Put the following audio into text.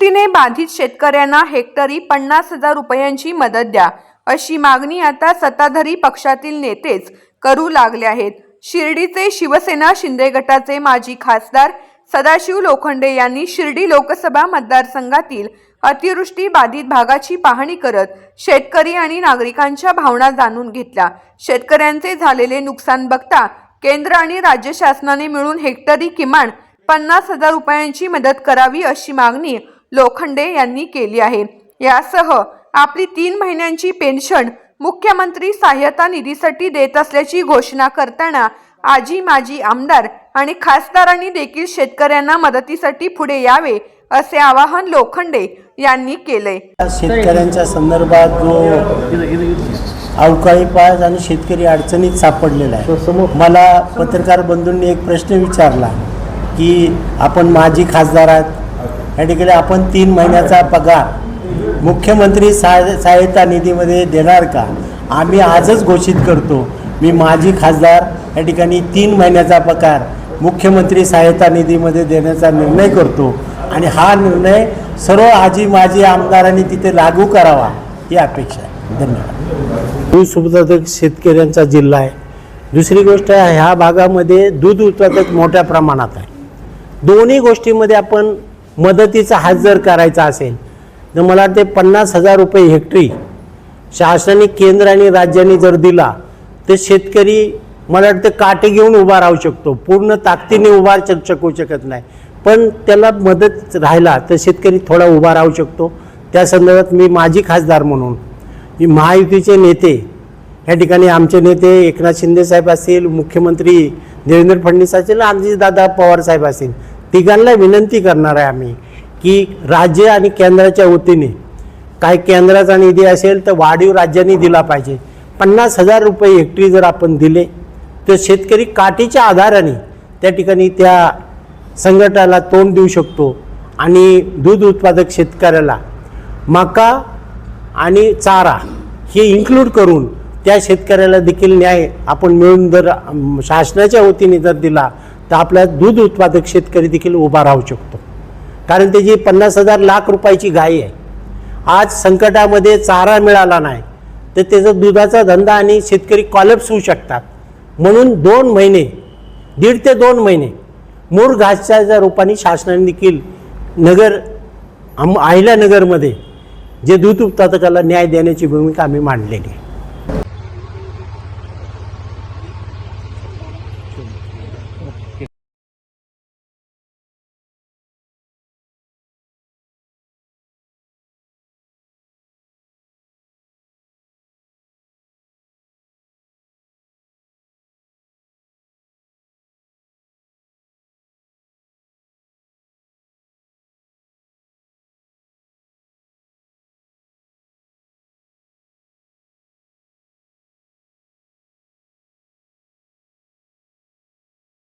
अतिवृष्टीने बाधित शेतकऱ्यांना हेक्टरी पन्नास हजार रुपयांची मदत द्या अशी मागणी आता सत्ताधारी पक्षातील नेतेच करू लागले आहेत. शिर्डीचे शिवसेना शिंदे गटाचे माजी खासदार सदाशिव लोखंडे यांनी शिर्डी लोकसभा मतदारसंघातील अतिवृष्टी बाधित भागाची पाहणी करत शेतकरी आणि नागरिकांच्या भावना जाणून घेतल्या. शेतकऱ्यांचे झालेले नुकसान बघता केंद्र आणि राज्य शासनाने मिळून हेक्टरी किमान पन्नास हजार रुपयांची मदत करावी अशी मागणी लोखंडे यांनी केली आहे. यासह आपली तीन महिन्यांची पेन्शन मुख्यमंत्री सहाय्यता निधीसाठी देत असल्याची घोषणा करताना आजी माजी आमदार आणि खासदारांनी देखील शेतकऱ्यांना मदतीसाठी पुढे यावे असे आवाहन लोखंडे यांनी केले. शेतकऱ्यांच्या संदर्भात जो अवकाळी पाऊस आणि शेतकरी अडचणीत सापडलेला आहे. मला पत्रकार बंधूंनी एक प्रश्न विचारला की आपण माजी खासदार आहात या ठिकाणी आपण तीन महिन्याचा पगार मुख्यमंत्री सहाय सहायता निधीमध्ये देणार का? आम्ही आजच घोषित करतो. मी माजी खासदार या ठिकाणी तीन महिन्याचा पगार मुख्यमंत्री सहायता निधीमध्ये देण्याचा निर्णय करतो. आणि हा निर्णय सर्व आजी माजी आमदारांनी तिथे लागू करावा ही अपेक्षा आहे. धन्यवाद. दूध उत्पादक शेतकऱ्यांचा जिल्हा आहे. दुसरी गोष्ट ह्या भागामध्ये दूध उत्पादक मोठ्या प्रमाणात आहे. दोन्ही गोष्टीमध्ये आपण मदतीचा हात जर करायचा असेल तर मला वाटते पन्नास हजार रुपये हेक्टरी शासनाने केंद्र आणि राज्याने जर दिला तर शेतकरी मला वाटतं काटे घेऊन उभा राहू शकतो. पूर्ण ताकदीने उभा शकू शकत नाही. पण त्याला मदत राहिला तर शेतकरी थोडा उभा राहू शकतो. त्या संदर्भात मी माजी खासदार म्हणून महायुतीचे नेते या ठिकाणी आमचे नेते एकनाथ शिंदे साहेब असतील मुख्यमंत्री देवेंद्र फडणवीस असतील आमचे दादा पवार साहेब असतील तिघांना विनंती करणार आहे आम्ही की राज्य आणि केंद्राच्या वतीने काय केंद्राचा निधी असेल तर वाढीव राज्यांनी दिला पाहिजे. पन्नास हजार रुपये हेक्टरी जर आपण दिले तर शेतकरी काठीच्या आधाराने त्या ठिकाणी त्या संकटाला तोंड देऊ शकतो आणि दूध उत्पादक शेतकऱ्याला मका आणि चारा हे इन्क्लूड करून त्या शेतकऱ्याला देखील न्याय आपण मिळून जर शासनाच्या वतीने जर दिला तर आपला दूध उत्पादक शेतकरी देखील उभा राहू शकतो. कारण त्याची पन्नास हजार लाख रुपयाची गाय आहे. आज संकटामध्ये चारा मिळाला नाही तर त्याचा दुधाचा धंदा आणि शेतकरी कॉलप्स होऊ शकतात. म्हणून दोन महिने दीड ते दोन महिने मूळ घासच्या रूपाने शासनाने देखील नगर आम अहिल्यानगरमध्ये जे दूध उत्पादकाला न्याय देण्याची भूमिका आम्ही मांडलेली आहे.